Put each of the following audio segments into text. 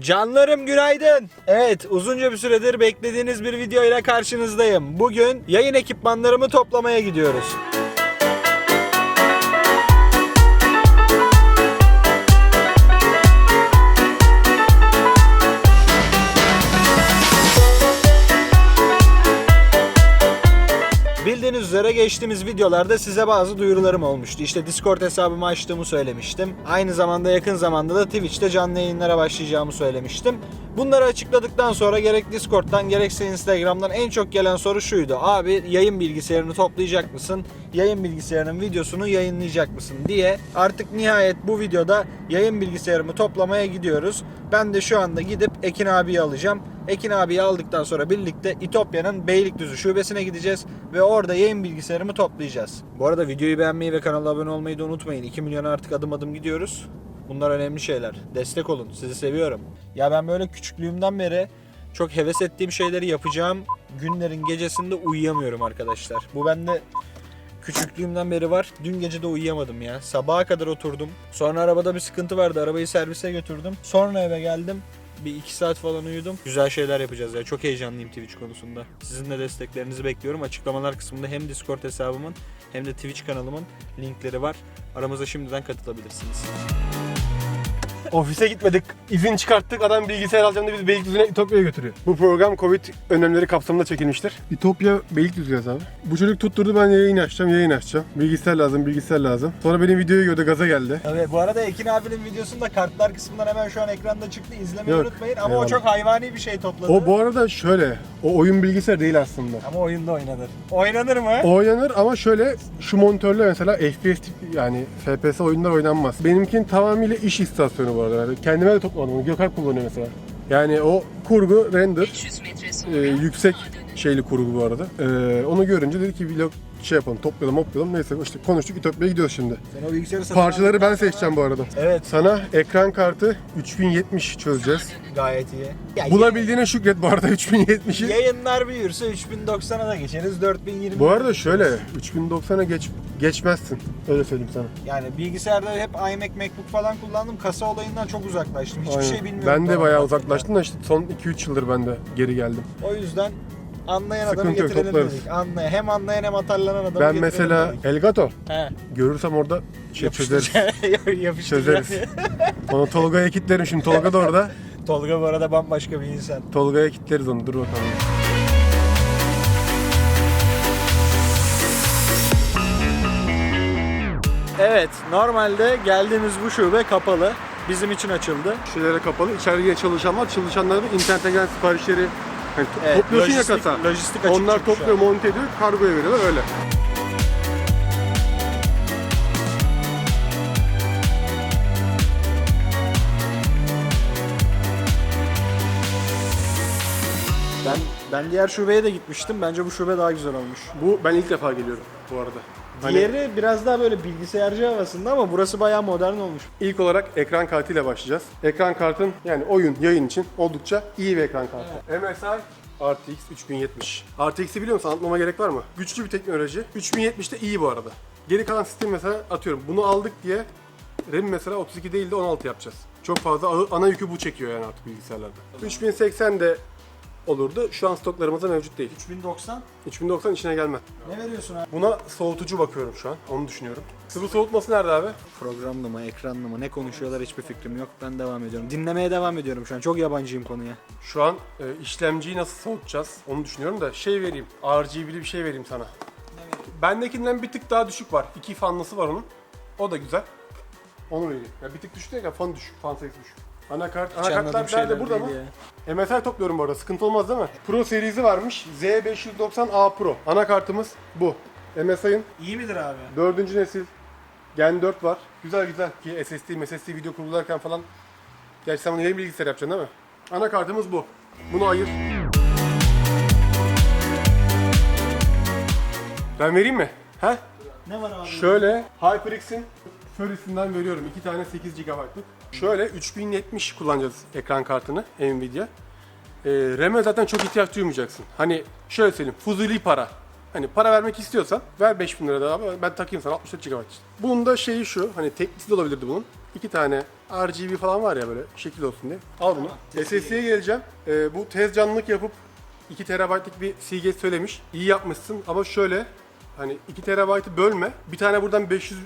Canlarım günaydın. Evet uzunca bir süredir beklediğiniz bir video ile karşınızdayım. Bugün yayın ekipmanlarımı toplamaya gidiyoruz. Üzere geçtiğimiz videolarda size bazı duyurularım olmuştu. İşte Discord hesabımı açtığımı söylemiştim. Aynı zamanda yakın zamanda da Twitch'te canlı yayınlara başlayacağımı söylemiştim. Bunları açıkladıktan sonra gerek Discord'dan gerekse Instagram'dan en çok gelen soru şuydu. Abi yayın bilgisayarını toplayacak mısın? Yayın bilgisayarının videosunu yayınlayacak mısın diye. Artık nihayet bu videoda yayın bilgisayarımı toplamaya gidiyoruz. Ben de şu anda gidip Ekin abiyi alacağım. Ekin abiyi aldıktan sonra birlikte İtopya'nın Beylikdüzü şubesine gideceğiz ve orada yayın bilgisayarımı toplayacağız. Bu arada videoyu beğenmeyi ve kanala abone olmayı da unutmayın. 2 milyona artık adım adım gidiyoruz. Bunlar önemli şeyler. Destek olun. Sizi seviyorum. Ya ben böyle küçüklüğümden beri çok heves ettiğim şeyleri yapacağım günlerin gecesinde uyuyamıyorum arkadaşlar. Bu bende küçüklüğümden beri var. Dün gece de uyuyamadım ya. Sabaha kadar oturdum. Sonra arabada bir sıkıntı vardı. Arabayı servise götürdüm. Sonra eve geldim. Bir iki saat falan uyudum. Güzel şeyler yapacağız ya. Çok heyecanlıyım Twitch konusunda. Sizin de desteklerinizi bekliyorum. Açıklamalar kısmında hem Discord hesabımın hem de Twitch kanalımın linkleri var. Aramıza şimdiden katılabilirsiniz. Ofise gitmedik. izin çıkarttık. Adam bilgisayar alacağım da bizi Beylikdüzü'ne İtopya'ya götürüyor. Bu program Covid önlemleri kapsamında çekilmiştir. İtopya Beylikdüzü yazı abi. Bu çocuk tutturdu ben yayın açacağım, yayın açacağım. Bilgisayar lazım, bilgisayar lazım. Sonra benim videoyu gördü, gaza geldi. Evet bu arada Ekin abinin videosunda kartlar kısmından hemen şu an ekranda çıktı. İzlemeyi Yok, unutmayın ama o eyvallah. çok hayvani bir şey topladı. O bu arada şöyle, o oyun bilgisayar değil aslında. Ama oyunda oynanır. Oynanır mı? O oynanır ama şöyle şu monitörle mesela FPS tip yani FPS oyunlar oynanmaz. Benimkin tamamıyla iş istasyonu bu arada. Kendime de toplamadım. onu. Gökalp kullanıyor mesela. Yani o kurgu render 500 metre e, yüksek şeyli kurgu bu arada. E, onu görünce dedi ki vlog şey yapalım toplayalım toplayalım neyse işte konuştuk Ütopya'ya gidiyoruz şimdi. Sen o bilgisayarı satın Parçaları ben seçeceğim bu arada. Evet Sana ekran kartı 3070 çözeceğiz. gayet iyi. Ya Bulabildiğine şükret bu arada 3070'i. Yayınlar büyürse 3090'a da geçeriz 4020. Bu arada şöyle 3090'a geç geçmezsin. Öyle söyleyeyim sana. Yani bilgisayarda hep iMac, MacBook falan kullandım. Kasa olayından çok uzaklaştım. Hiçbir Aynen. şey bilmiyorum. Ben de bayağı uzaklaştım da işte son 2-3 yıldır ben de geri geldim. O yüzden anlayan adamı Sıkıntı yok, getirelim toplarız. dedik. Anlayan, hem anlayan hem atarlanan adamı Ben getirelim mesela dedik. Elgato He. görürsem orada şey çözeriz. Yapıştıracağım. Çözeriz. Onu Tolga'ya kitlerim şimdi. Tolga da orada. Tolga bu arada bambaşka bir insan. Tolga'ya kitleriz onu. Dur bakalım. Evet, normalde geldiğimiz bu şube kapalı. Bizim için açıldı. Şeylere kapalı. İçeride çalışan var. Çalışanlar da internetten gelen siparişleri hani to- Evet, topluyorsun lojistik- ya kasa. lojistik açık Onlar topluyor, monte ediyor, kargoya veriyorlar öyle. Ben ben diğer şubeye de gitmiştim. Bence bu şube daha güzel olmuş. Bu ben ilk defa geliyorum bu arada. Hani Diğeri biraz daha böyle bilgisayarcı havasında ama burası bayağı modern olmuş. ilk olarak ekran kartıyla başlayacağız. Ekran kartın yani oyun, yayın için oldukça iyi bir ekran kartı. MSI RTX 3070. RTX'i biliyor musun? Anlatmama gerek var mı? Güçlü bir teknoloji. 3070 de iyi bu arada. Geri kalan sistem mesela atıyorum bunu aldık diye RAM mesela 32 değil de 16 yapacağız. Çok fazla ana yükü bu çekiyor yani artık bilgisayarlarda. 3080 de olurdu. Şu an stoklarımızda mevcut değil. 3090 3090 içine gelmez. ne veriyorsun abi? Buna soğutucu bakıyorum şu an. Onu düşünüyorum. Sıvı soğutması nerede abi? Programlı mı, ekranlı mı, ne konuşuyorlar hiçbir fikrim yok. Ben devam ediyorum. Dinlemeye devam ediyorum şu an. Çok yabancıyım konuya. Şu an e, işlemciyi nasıl soğutacağız onu düşünüyorum da şey vereyim. RGB'li bir şey vereyim sana. Bendekinden bir tık daha düşük var. İki fanlısı var onun. O da güzel. Onu vereyim. Ya bir tık düşük değil ya fan düşük. Fan sayısı düşük. Anakart, anakartlar nerede burada mı? ya. MSI topluyorum bu arada. Sıkıntı olmaz değil mi? Pro serisi varmış. Z590A Pro. Anakartımız bu. MSI'ın İyi midir abi? Dördüncü nesil Gen 4 var. Güzel güzel ki SSD, MSSD video kurgularken falan. Gerçi sen bunu yayın bilgisayar yapacaksın değil mi? Anakartımız bu. Bunu ayır. Ben vereyim mi? He? Ne var abi? Şöyle HyperX'in Fury'sinden veriyorum. iki tane 8 GB'lık. Şöyle 3070 kullanacağız ekran kartını Nvidia. Ee, RAM'e zaten çok ihtiyaç duymayacaksın. Hani şöyle söyleyeyim, fuzuli para. Hani para vermek istiyorsan ver 5000 lira daha ben takayım sana 64 GB. Bunun da şeyi şu, hani teklisi de olabilirdi bunun. İki tane RGB falan var ya böyle şekil olsun diye. Al bunu. SSD'ye geleceğim. Ee, bu tez canlılık yapıp 2 TB'lık bir Seagate söylemiş. İyi yapmışsın ama şöyle hani 2 TB'ı bölme. Bir tane buradan 500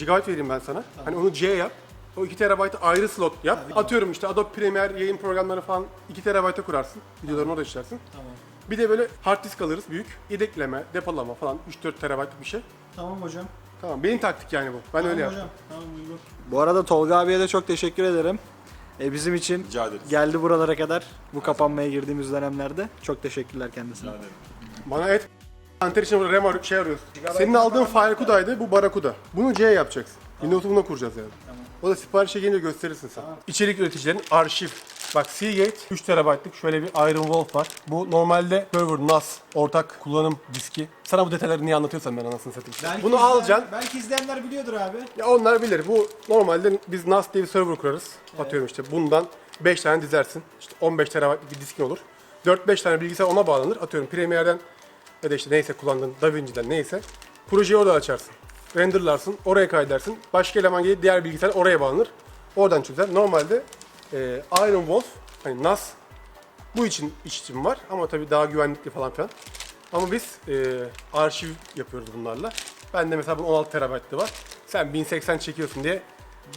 GB vereyim ben sana. Hani onu C yap. O 2 TB'ı ayrı slot yap. Atıyorum işte Adobe Premiere yayın programları falan 2 TB'e kurarsın. Videolarını orada işlersin. Tamam. Bir de böyle hard disk alırız büyük. Yedekleme, depolama falan 3-4 TB'lık bir şey. Tamam hocam. Tamam benim taktik yani bu. Ben öyle yaptım. Tamam uygun. Bu arada Tolga abiye de çok teşekkür ederim. E, bizim için Rica ederiz. geldi buralara kadar bu kapanmaya girdiğimiz dönemlerde. Çok teşekkürler kendisine. Rica ederim. Bana et Anter için burada RAM ar- şey arıyoruz. Senin aldığın Firecuda'ydı, bu Barracuda. Bunu C yapacaksın. Windows'u buna kuracağız yani. O da siparişe gelince gösterirsin sen. İçerik üreticilerin arşiv. Bak Seagate 3 TB'lık şöyle bir Iron Wolf var. Bu normalde server NAS ortak kullanım diski. Sana bu detayları niye anlatıyorsam ben anasını satayım. Bunu alacaksın. Belki izleyenler biliyordur abi. Ya onlar bilir. Bu normalde biz NAS diye bir server kurarız. Atıyorum işte bundan 5 tane dizersin. İşte 15 TB'lik bir diskin olur. 4-5 tane bilgisayar ona bağlanır. Atıyorum Premiere'den ya da işte neyse kullandığın DaVinci'den neyse. Projeyi orada açarsın. Renderlarsın, oraya kaydedersin. Başka eleman gelip diğer bilgisayar oraya bağlanır. Oradan çözer. Normalde e, Iron Wolf, hani NAS bu için iş için var ama tabii daha güvenlikli falan filan. Ama biz e, arşiv yapıyoruz bunlarla. Ben de mesela bunun 16 TB'lı var. Sen 1080 çekiyorsun diye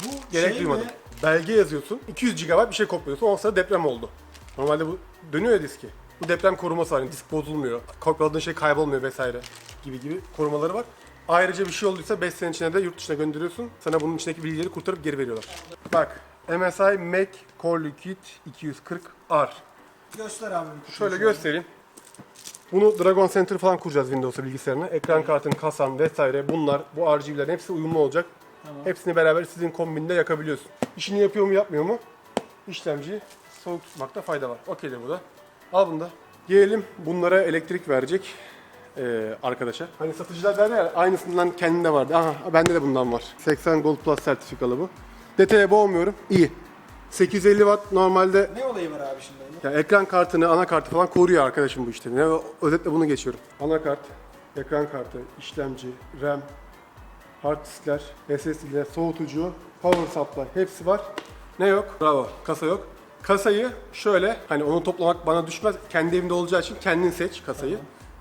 Bu gerek şey duymadım. mi? Belge yazıyorsun, 200 GB bir şey kopyalıyorsun, ondan sonra deprem oldu. Normalde bu dönüyor ya diski. Bu deprem koruması var, yani disk bozulmuyor, kopyaladığın şey kaybolmuyor vesaire gibi gibi korumaları var. Ayrıca bir şey olduysa 5 sene içinde de yurt dışına gönderiyorsun. Sana bunun içindeki bilgileri kurtarıp geri veriyorlar. Bak, MSI Mac Core Liquid 240R. Göster abi. Şöyle göstereyim. Bunu Dragon Center falan kuracağız Windows'a bilgisayarına. Ekran kartın, kasan vesaire bunlar, bu RGB'lerin hepsi uyumlu olacak. Hepsini beraber sizin kombinde yakabiliyorsun. İşini yapıyor mu yapmıyor mu? İşlemciyi soğuk tutmakta fayda var. Okeydir bu da. Al bunu da. Gelelim bunlara elektrik verecek eee, arkadaşa. Hani satıcılar derler ya aynısından kendinde vardı. Aha bende de bundan var. 80 Gold Plus sertifikalı bu. Detaya boğmuyorum. İyi. 850 Watt normalde Ne olayı var abi şimdi? onun? ya ekran kartını, anakartı falan koruyor arkadaşım bu işte. Ne, özetle bunu geçiyorum. Anakart, ekran kartı, işlemci, RAM, hard diskler, SSD'ler, soğutucu, power supply hepsi var. Ne yok? Bravo. Kasa yok. Kasayı şöyle, hani onu toplamak bana düşmez. Kendi evimde olacağı için kendin seç kasayı.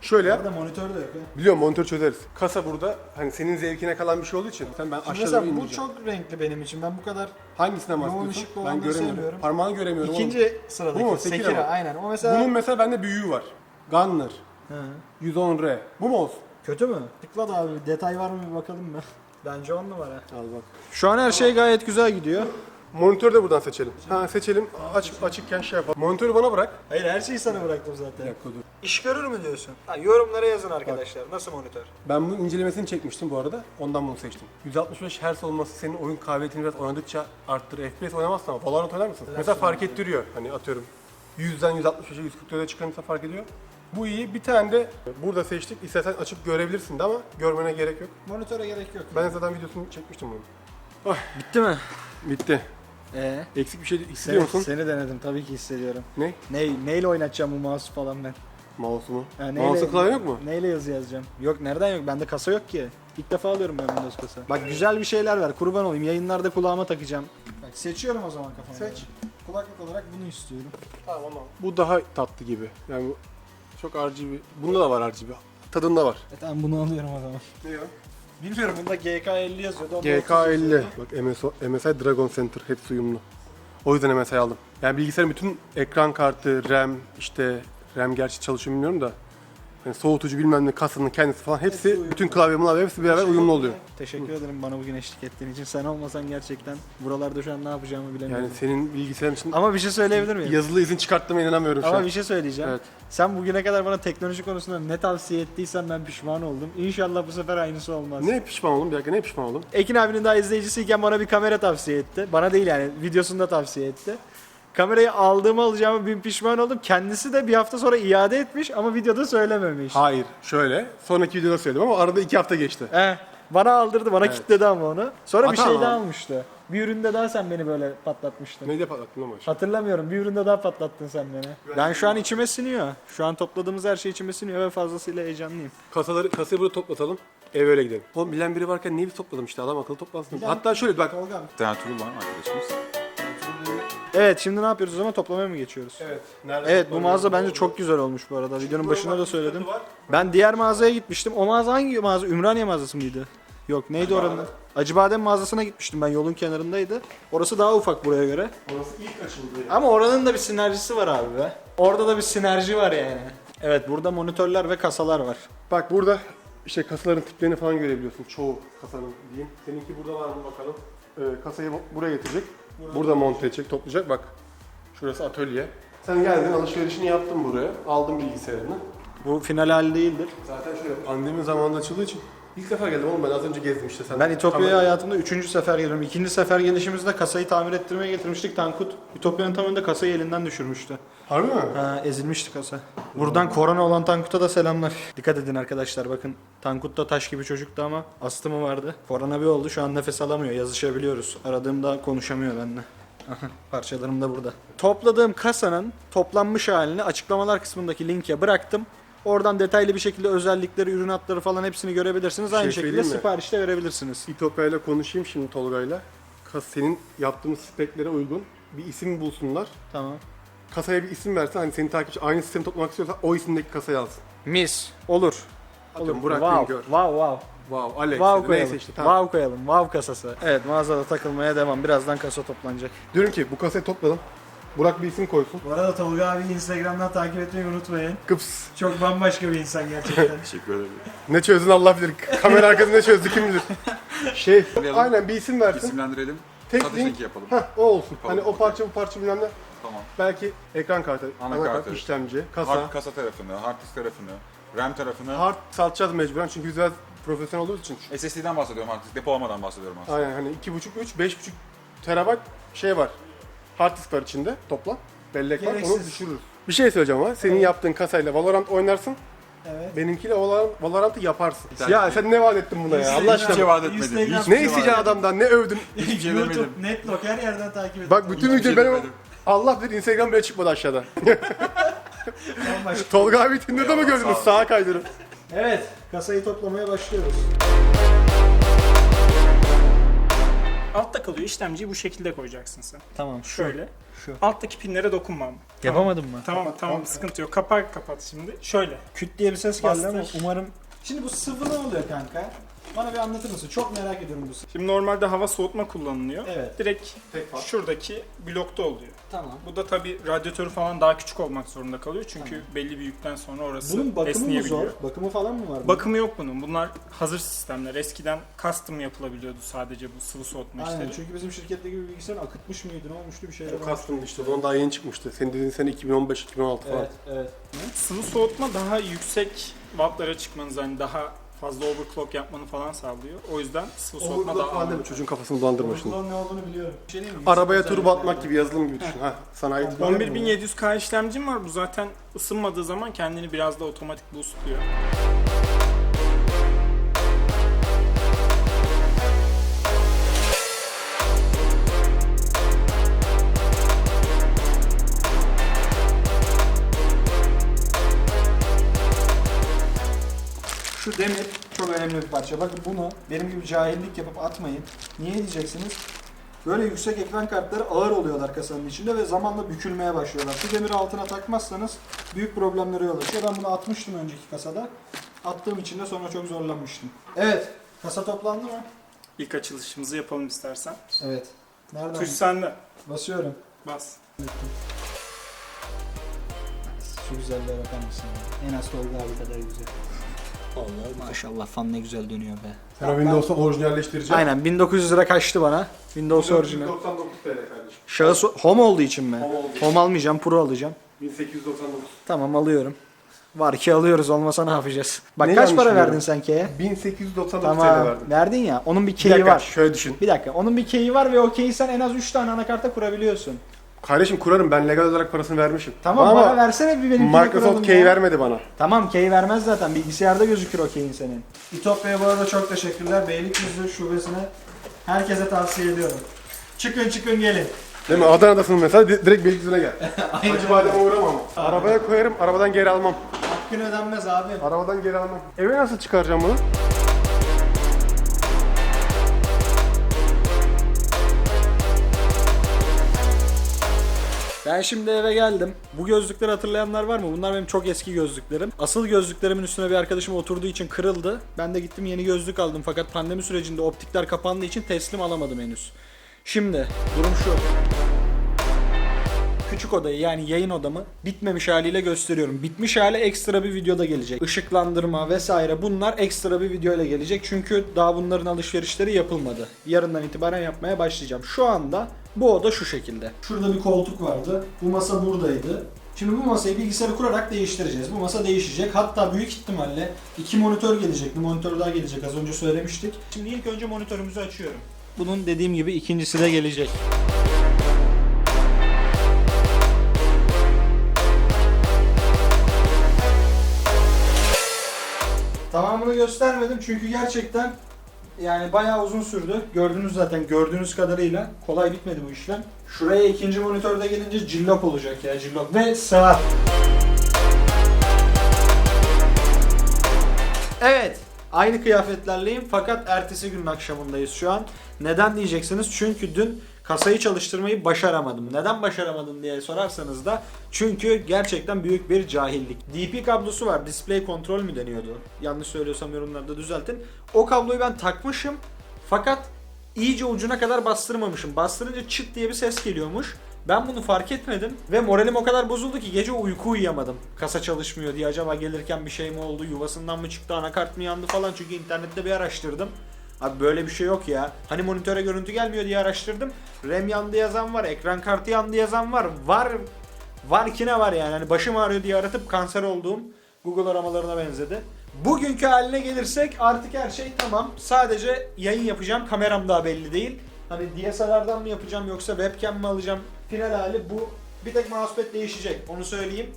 Şöyle yap. Burada monitör de yok. ha. Biliyorum monitör çözeriz. Kasa burada hani senin zevkine kalan bir şey olduğu için sen ben Şimdi aşağıda mesela bu çok renkli benim için. Ben bu kadar Hangisinden yoğun bahsediyorsun? ışıklı Ben olanları göremiyorum. sevmiyorum. Parmağını göremiyorum. oğlum. ikinci sıradaki Bu mu? Sekira, Sekira mı? aynen. O mesela Bunun mesela bende büyüğü var. Gunner. Hı. 110R. Bu mu olsun? kötü mü? Tıkla da abi detay var mı bir bakalım mı? Bence on numara. Al bak. Şu an her şey gayet güzel gidiyor. Monitörü de buradan seçelim. Ha seçelim. Aç, açıkken şey yapalım. Monitörü bana bırak. Hayır her şeyi sana bıraktım zaten. Dakika dur. İş görür mü diyorsun? Ha, yorumlara yazın arkadaşlar. Nasıl monitör? Ben bunun incelemesini çekmiştim bu arada. Ondan bunu seçtim. 165 Hz olması senin oyun kabiliyetini biraz oynadıkça arttırır. FPS oynamazsın ama Valorant oynar mısın? Mesela fark ettiriyor. Hani atıyorum 100'den 165'e 144'e çıkarınca fark ediyor. Bu iyi. Bir tane de burada seçtik. İstersen açıp görebilirsin de ama görmene gerek yok. Monitöre gerek yok. Ben zaten videosunu çekmiştim bunu. Bitti mi? Bitti. Ee, Eksik bir şey hissediyor seni, musun? seni denedim tabii ki hissediyorum. Ne? Ne, neyle oynatacağım bu mouse falan ben? Mouse'u mu? Ha, neyle- Mouse'un klavye yok mu? Neyle yazı yazacağım? Yok nereden yok? Bende kasa yok ki. İlk defa alıyorum ben Windows kasa. Bak güzel bir şeyler ver. Kurban olayım. Yayınlarda kulağıma takacağım. Bak seçiyorum o zaman kafamda. Seç. Kulaklık olarak bunu istiyorum. Tamam ama. Bu daha tatlı gibi. Yani bu çok RGB. Bunda da var RGB. Tadında var. E tamam bunu alıyorum o zaman. Ne ya? Bilmiyorum bunda GK50 yazıyordu. onda 30 GK50. yazıyordu. Bak MSI, MSI Dragon Center hepsi uyumlu. O yüzden MSI aldım. Yani bilgisayarın bütün ekran kartı, RAM, işte RAM gerçi çalışıyor bilmiyorum da yani soğutucu bilmem ne kasanın kendisi falan hepsi, uyumlu. bütün klavye mılavye hepsi beraber uyumlu oluyor. Teşekkür ederim bana bugün eşlik ettiğin için. Sen olmasan gerçekten buralarda şu an ne yapacağımı bilemiyorum. Yani senin bilgisayarın için Ama bir şey söyleyebilir miyim? yazılı izin çıkarttığıma inanamıyorum şu Ama an. bir şey söyleyeceğim. Evet. Sen bugüne kadar bana teknoloji konusunda ne tavsiye ettiysen ben pişman oldum. İnşallah bu sefer aynısı olmaz. Ne pişman oldum? Bir dakika ne pişman oldum? Ekin abinin daha izleyicisiyken bana bir kamera tavsiye etti. Bana değil yani videosunda tavsiye etti. Kamerayı aldığımı alacağımı bin pişman oldum. Kendisi de bir hafta sonra iade etmiş ama videoda söylememiş. Hayır şöyle. Sonraki videoda söyledim ama arada iki hafta geçti. Eh, bana aldırdı, bana Evet. kitledi ama onu. Sonra bir Hata şey mı? daha almıştı. Bir üründe daha sen beni böyle patlatmıştın. Neydi patlattın ama? Hatırlamıyorum. Bir üründe daha patlattın sen beni. Ben şu an içime siniyor. Şu an topladığımız her şey içime siniyor ve fazlasıyla heyecanlıyım. Kasaları, kasayı burada toplatalım. Eve öyle gidelim. Oğlum bilen biri varken niye biz topladım işte adam akıllı toplansın. Hatta şöyle bak. Abi. Denatürü var mı arkadaşımız? Evet şimdi ne yapıyoruz o zaman toplamaya mı geçiyoruz? Evet. Nerede Evet bu mağaza bence çok güzel olmuş bu arada. Videonun başında da söyledim. Ben diğer mağazaya gitmiştim. O mağaza hangi mağaza? Ümraniye mağazası mıydı? Yok neydi oranın? Acıbadem mağazasına gitmiştim ben yolun kenarındaydı. Orası daha ufak buraya göre. Orası ilk açıldı. Ama oranın da bir sinerjisi var abi be. Orada da bir sinerji var yani. Evet burada monitörler ve kasalar var. Bak burada işte kasaların tiplerini falan görebiliyorsun. Çoğu kasanın diyeyim. Seninki burada var mı bakalım. Ee, kasayı bu- buraya getirecek. Burada monte edecek, toplayacak. Bak şurası atölye. Sen geldin alışverişini yaptın buraya. Aldın bilgisayarını. Bu final hali değildir. Zaten şöyle pandemi zamanında açıldığı için ilk defa geldim oğlum ben az önce gezdim işte sen. Ben İtopya'ya hayatımda üçüncü sefer geliyorum. İkinci sefer gelişimizde kasayı tamir ettirmeye getirmiştik Tankut. İtopya'nın tam önünde kasayı elinden düşürmüştü. Harbi mi? Ha, ezilmişti kasa. Buradan korona olan Tankut'a da selamlar. Dikkat edin arkadaşlar bakın. Tankut da taş gibi çocuktu ama astımı vardı. Korona bir oldu şu an nefes alamıyor yazışabiliyoruz. Aradığımda konuşamıyor benimle. Aha, Parçalarım da burada. Topladığım kasanın toplanmış halini açıklamalar kısmındaki linke bıraktım. Oradan detaylı bir şekilde özellikleri, ürün adları falan hepsini görebilirsiniz. Aynı Şey şekilde söyleyeyim mi? siparişte verebilirsiniz. İtopya'yla konuşayım şimdi Tolga'yla. Kas senin yaptığımız speklere uygun bir isim bulsunlar. Tamam. Kasaya bir isim versen hani senin takipçi aynı sistemi toplamak istiyorsa o isimdeki kasayı alsın. Mis. Olur. Atıyorum Burak wow. Güngör. Wow wow. Wow, Alex. Wow koyalım. Neyse işte tamam. Wow koyalım. Wow kasası. Evet mağazada takılmaya devam. Birazdan kasa toplanacak. Diyorum ki bu kasayı topladım. Burak bir isim koysun. Bu arada Tolga abi Instagram'dan takip etmeyi unutmayın. Kıps. Çok bambaşka bir insan gerçekten. Teşekkür ederim. Ne çözdün Allah bilir. Kamera arkasında ne çözdü kim bilir. Şey, aynen bir isim versin. İsimlendirelim. Tek Satış link. linki yapalım. Hah o olsun. Yapalım, Hani o okey. parça bu parça bilmem ne. Tamam. Belki ekran kartı, anakart, Anakartı. işlemci, kasa. Hard kasa tarafını, hard disk tarafını, RAM tarafını. Hard satacağız mecburen çünkü biz biraz profesyonel olduğumuz için. SSD'den bahsediyorum hard disk, depolamadan bahsediyorum aslında. Aynen hani 2.5, 3, 5.5 terabayt şey var. Hard disk var içinde toplam. Bellek var onu Gereksiz. düşürürüz. Bir şey söyleyeceğim ama senin yaptığın kasayla Valorant oynarsın. Evet. Benimkiyle Valorant, Valorant'ı yaparsın. Sen- ya sen ne vaat ettin buna ya Allah Hiçbir aşkına. şey vaat etmedim. Instagram- Hiçbir Ne şey isteyeceksin vaat adamdan ne övdün. Şey demedim. Netlock her yerden takip edin. Bak bütün Hiçbir şey ben demedim. Allah bilir Instagram bile çıkmadı aşağıda. Bambaşka. Tolga abi Tinder'da mı gördünüz? Sağa kaydırın. Evet kasayı toplamaya başlıyoruz. Altta kalıyor işlemciyi bu şekilde koyacaksın sen. Tamam şu. Şöyle. Şu. Alttaki pinlere dokunmam. Yapamadın mı? Tamam tamam sıkıntı yok. Kapak kapat şimdi. Şöyle. Küt diye bir ses geldi ama Bastır. umarım... Şimdi bu sıvı ne oluyor kanka? Bana bir anlatır mısın? Çok merak ediyorum bu. Şimdi normalde hava soğutma kullanılıyor. Evet. Direkt Tek fark. şuradaki blokta oluyor. Tamam. Bu da tabi radyatörü falan daha küçük olmak zorunda kalıyor. Çünkü belli bir yükten sonra orası Bunun bakımı mı esneyebiliyor. zor? Bakımı falan mı var? bunun? Bakımı yok bunun. Bunlar hazır sistemler. Eskiden custom yapılabiliyordu sadece bu sıvı soğutma Aynen işleri. çünkü bizim şirketteki bir bilgisayar akıtmış mıydı ne olmuştu bir şeyler O olmuştu. custom işte. Ondan daha yeni çıkmıştı. Senin dediğin sene 2015-2016 falan. Evet evet. Sıvı soğutma daha yüksek wattlara çıkmanız hani daha fazla overclock yapmanı falan sağlıyor. O yüzden sıvı soğutma Overclock daha falan deme çocuğun kafasını bulandırma şimdi. Bunun ne olduğunu biliyorum. Bir şey diyeyim mi? Arabaya Yüksek turbo atmak gibi yazılım gibi düşün. Ha, sanayi. 11700K işlemcim var. Bu zaten ısınmadığı zaman kendini biraz da otomatik boostluyor. Şu demir çok önemli bir parça. Bakın bunu benim gibi cahillik yapıp atmayın. Niye diyeceksiniz? Böyle yüksek ekran kartları ağır oluyorlar kasanın içinde ve zamanla bükülmeye başlıyorlar. Şu demiri altına takmazsanız büyük problemlere yol açıyor. Ben bunu atmıştım önceki kasada. Attığım için de sonra çok zorlanmıştım. Evet. Kasa toplandı mı? İlk açılışımızı yapalım istersen. Evet. Nereden? Tuş sende. Basıyorum. Bas. Şu güzelliğe bakar mısın? En az Tolga abi kadar güzel. Maşallah fan ne güzel dönüyor be. Sen o Windows'u orijinalleştireceksin. Aynen 1900 lira kaçtı bana. Windows orijinal. 1999 TL kardeşim. Şahıs home olduğu için mi? Home olduğu için. Home almayacağım, pro alacağım. 1899. Tamam alıyorum. Var ki alıyoruz olmasa ne yapacağız? Bak Ne kaç yanlış para biliyorum? verdin sen K'ye? 1899 TL Tamam. verdim. Verdin ya. Onun bir Bir key'i dakika var. şöyle düşün. Bir dakika. Onun bir key'i var ve o key'i sen en az 3 tane anakarta kurabiliyorsun. Kardeşim kurarım ben legal olarak parasını vermişim. Tamam Ama bana versene bir kuralım Microsoft key vermedi bana. Tamam key vermez zaten. Bilgisayarda gözükür o key'in senin. İtopya'ya bu arada çok teşekkürler. Beylikdüzü şubesine herkese tavsiye ediyorum. Çıkın çıkın gelin. Değil mi? Adana'dasın mesela di- direkt Beylikdüzü'ne gel. Acı bademe uğramam. Arabaya koyarım, arabadan geri almam. Hakkın ödenmez abi. Arabadan geri almam. Eve nasıl çıkaracağım bunu? Ben şimdi eve geldim. Bu gözlükleri hatırlayanlar var mı? Bunlar benim çok eski gözlüklerim. Asıl gözlüklerimin üstüne bir arkadaşım oturduğu için kırıldı. Ben de gittim yeni gözlük aldım. Fakat pandemi sürecinde optikler kapandığı için teslim alamadım henüz. Şimdi durum şu. Küçük odayı yani yayın odamı bitmemiş haliyle gösteriyorum. Bitmiş hali ekstra bir videoda gelecek. Işıklandırma vesaire bunlar ekstra bir videoyla gelecek. Çünkü daha bunların alışverişleri yapılmadı. Yarından itibaren yapmaya başlayacağım. Şu anda bu oda şu şekilde. Şurada bir koltuk vardı. Bu masa buradaydı. Şimdi bu masayı bilgisayarı kurarak değiştireceğiz. Bu masa değişecek. Hatta büyük ihtimalle iki monitör gelecek. Bir monitör daha gelecek. Az önce söylemiştik. Şimdi ilk önce monitörümüzü açıyorum. Bunun dediğim gibi ikincisi de gelecek. Tamamını göstermedim çünkü gerçekten yani bayağı uzun sürdü. Gördünüz zaten gördüğünüz kadarıyla kolay bitmedi bu işlem. Şuraya ikinci monitörde gelince cillop olacak ya cillop ve saat. Evet. Aynı kıyafetlerleyim fakat ertesi günün akşamındayız şu an. Neden diyeceksiniz? Çünkü dün kasayı çalıştırmayı başaramadım. Neden başaramadım diye sorarsanız da çünkü gerçekten büyük bir cahillik. DP kablosu var. Display kontrol mü deniyordu? Yanlış söylüyorsam yorumlarda düzeltin. O kabloyu ben takmışım fakat iyice ucuna kadar bastırmamışım. Bastırınca çıt diye bir ses geliyormuş. Ben bunu fark etmedim ve moralim o kadar bozuldu ki gece uyku uyuyamadım. Kasa çalışmıyor diye acaba gelirken bir şey mi oldu, yuvasından mı çıktı, anakart mı yandı falan çünkü internette bir araştırdım. Abi böyle bir şey yok ya. Hani monitöre görüntü gelmiyor diye araştırdım. RAM yandı yazan var, ekran kartı yandı yazan var. Var var ki ne var yani. Hani başım ağrıyor diye aratıp kanser olduğum Google aramalarına benzedi. Bugünkü haline gelirsek artık her şey tamam. Sadece yayın yapacağım. Kameram daha belli değil. Hani DSLR'dan mı yapacağım yoksa webcam mi alacağım? Final hali bu. Bir tek mousepad değişecek. Onu söyleyeyim.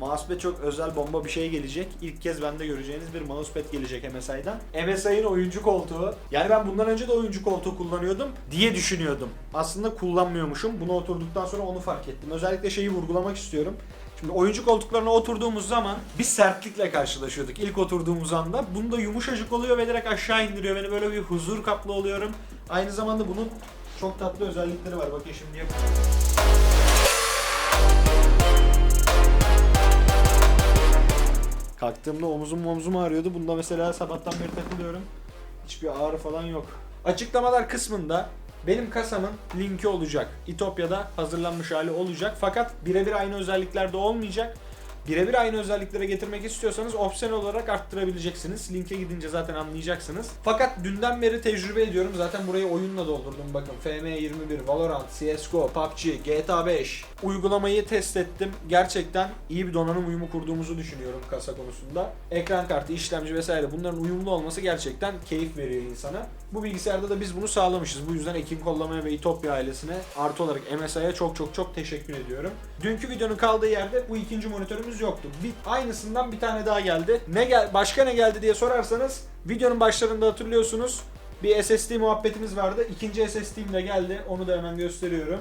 Mousepad çok özel bomba bir şey gelecek. İlk kez bende göreceğiniz bir mousepad gelecek MSI'dan. MSI'nin oyuncu koltuğu. Yani ben bundan önce de oyuncu koltuğu kullanıyordum diye düşünüyordum. Aslında kullanmıyormuşum. Buna oturduktan sonra onu fark ettim. Özellikle şeyi vurgulamak istiyorum. Şimdi oyuncu koltuklarına oturduğumuz zaman bir sertlikle karşılaşıyorduk ilk oturduğumuz anda. Bunda yumuşacık oluyor ve direkt aşağı indiriyor beni. Böyle bir huzur kaplı oluyorum. Aynı zamanda bunun çok tatlı özellikleri var. Bakın şimdi yapacağım. Kalktığımda omuzum omzum ağrıyordu. Bunda mesela sabahtan beri takılıyorum. Hiçbir ağrı falan yok. Açıklamalar kısmında benim kasamın linki olacak. İtopya'da hazırlanmış hali olacak. Fakat birebir aynı özelliklerde olmayacak. Birebir aynı özelliklere getirmek istiyorsanız opsiyon olarak arttırabileceksiniz. Linke gidince zaten anlayacaksınız. Fakat dünden beri tecrübe ediyorum. Zaten burayı oyunla doldurdum. Bakın FM21, Valorant, CSGO, PUBG, GTA 5 uygulamayı test ettim. Gerçekten iyi bir donanım uyumu kurduğumuzu düşünüyorum kasa konusunda. Ekran kartı, işlemci vesaire bunların uyumlu olması gerçekten keyif veriyor insana. Bu bilgisayarda da biz bunu sağlamışız. Bu yüzden Ekin Kollamaya ve İtopya ailesine artı olarak MSI'ye çok çok çok teşekkür ediyorum. Dünkü videonun kaldığı yerde bu ikinci monitörümüz yoktu. Bir, aynısından bir tane daha geldi. Ne gel başka ne geldi diye sorarsanız videonun başlarında hatırlıyorsunuz. Bir SSD muhabbetimiz vardı. İkinci SSD'm de geldi. Onu da hemen gösteriyorum.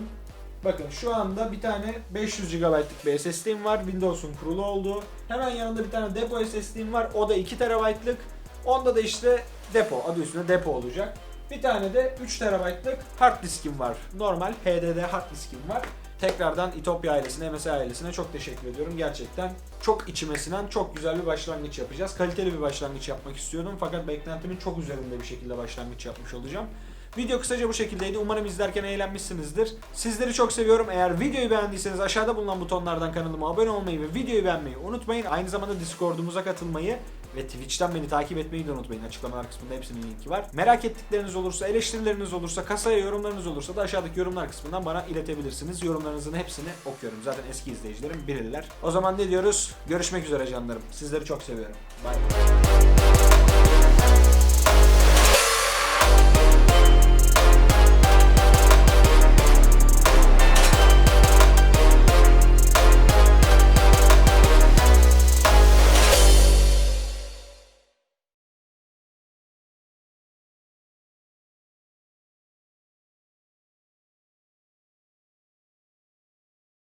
Bakın şu anda bir tane 500 GB'lık bir SSD'm var. Windows'un kurulu olduğu. Hemen yanında bir tane depo SSD'm var. O da 2 TB'lık. Onda da işte depo. Adı üstünde depo olacak. Bir tane de 3 TB'lık hard diskim var. Normal HDD hard diskim var. Tekrardan İtopya ailesine, MSI ailesine çok teşekkür ediyorum. Gerçekten çok içime sinen, çok güzel bir başlangıç yapacağız. Kaliteli bir başlangıç yapmak istiyordum fakat beklentimin çok üzerinde bir şekilde başlangıç yapmış olacağım. Video kısaca bu şekildeydi. Umarım izlerken eğlenmişsinizdir. Sizleri çok seviyorum. Eğer videoyu beğendiyseniz aşağıda bulunan butonlardan kanalıma abone olmayı ve videoyu beğenmeyi unutmayın. Aynı zamanda Discord'umuza katılmayı ve Twitch'ten beni takip etmeyi de unutmayın. Açıklamalar kısmında hepsinin linki var. Merak ettikleriniz olursa, eleştirileriniz olursa, kasaya yorumlarınız olursa da aşağıdaki yorumlar kısmından bana iletebilirsiniz. Yorumlarınızın hepsini okuyorum. Zaten eski izleyicilerim bilirler. O zaman ne diyoruz? Görüşmek üzere canlarım. Sizleri çok seviyorum. Bye.